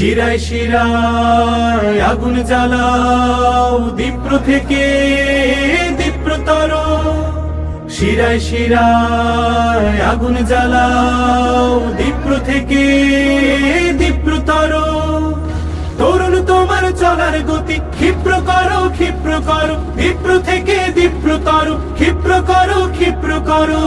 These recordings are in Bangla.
শিরায় শিরায় আগুন জ্বালাও দীপ্র থেকে, দীপ্রতর। শিরায় শিরায় আগুন জ্বালাও দীপ্র থেকে, দীপ্রতর। তরুণ তোমার চলার গতি ক্ষিপ্র করো ক্ষিপ্র করো। দীপ্র থেকে দীপ্রতর, ক্ষিপ্র করো ক্ষিপ্র করো।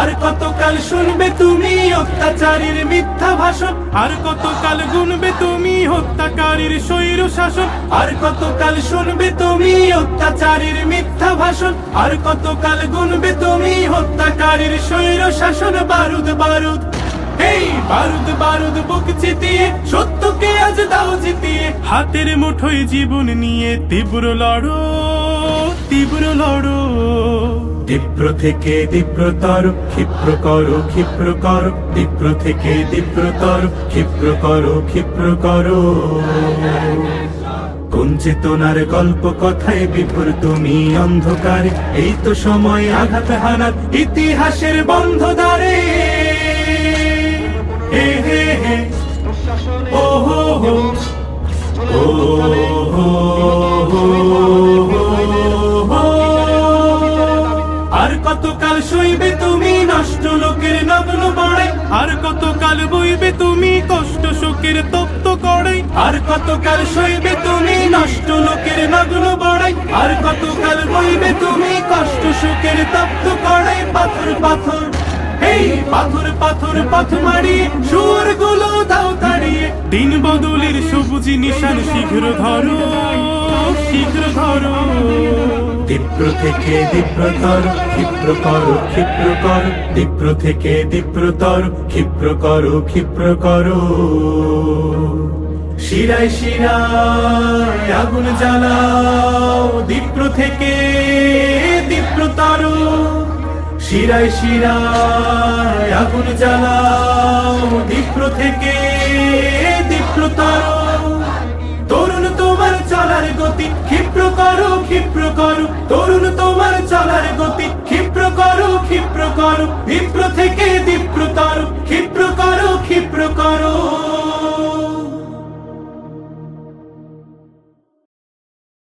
আর কতকাল শুনবে তুমি অত্যাচারীর মিথ্যা ভাষণ? আর কতকাল গুনবে তুমি হত্যাকারীর স্বৈর শাসন? আর কতকাল শুনবে তুমি অত্যাচারীর মিথ্যা ভাষণ? আর কতকাল গুনবে তুমি হত্যাকারীর স্বৈর শাসন? বারুদ বারুদ হাতের মুঠোয় জীবন নিয়ে তীব্র লড়ো তীব্র লড়ো। তীব্র থেকে তীব্রতর ক্ষিপ্র করো ক্ষিপ্র করো। তীব্র থেকে তীব্রতর ক্ষিপ্র করো ক্ষিপ্র করো। কোন চেতনার গল্প কথায় বিপুর তুমি অন্ধকারে? এই তো সময় আঘাত হানার ইতিহাসের বন্ধ দ্বারে কতকাল সইবে তুমি নষ্ট লোকের নগ্ন বড়ে আর কতকাল বইবে তুমি কষ্ট শোকের তপ্ত করে। আর কতকাল সইবে তুমি নষ্ট লোকের নগ্ন বড়ে আর কতকাল বইবে তুমি কষ্ট শোকের তপ্ত করে। পাথর পাথর এই পাথর পাথর, পথ মারিয়ে সুরগুলো দাও তাড়িয়ে। দিন বদলের সবুজ নিশান শীঘ্র ধরো শীঘ্র ধরো। দীপ্র থেকে দীপ্রতর ক্ষিপ্র করো ক্ষিপ্র করো। দীপ্র থেকে দীপ্রতর ক্ষিপ্র করো ক্ষিপ্র করো। শিরায় শিরায় আগুন জ্বালাও দীপ্র থেকে দীপ্রতর শিরায় শিরায় আগুন জ্বালাও দীপ্র থেকে দীপ্রতর তরুণ তোমার চলার গতি করো, তরুণ তোমার চলার গতি। ক্ষিপ্র করো ক্ষিপ্র করো, বিপ্র থেকে দীপ্রতর ক্ষিপ্র করো ক্ষিপ্র করো।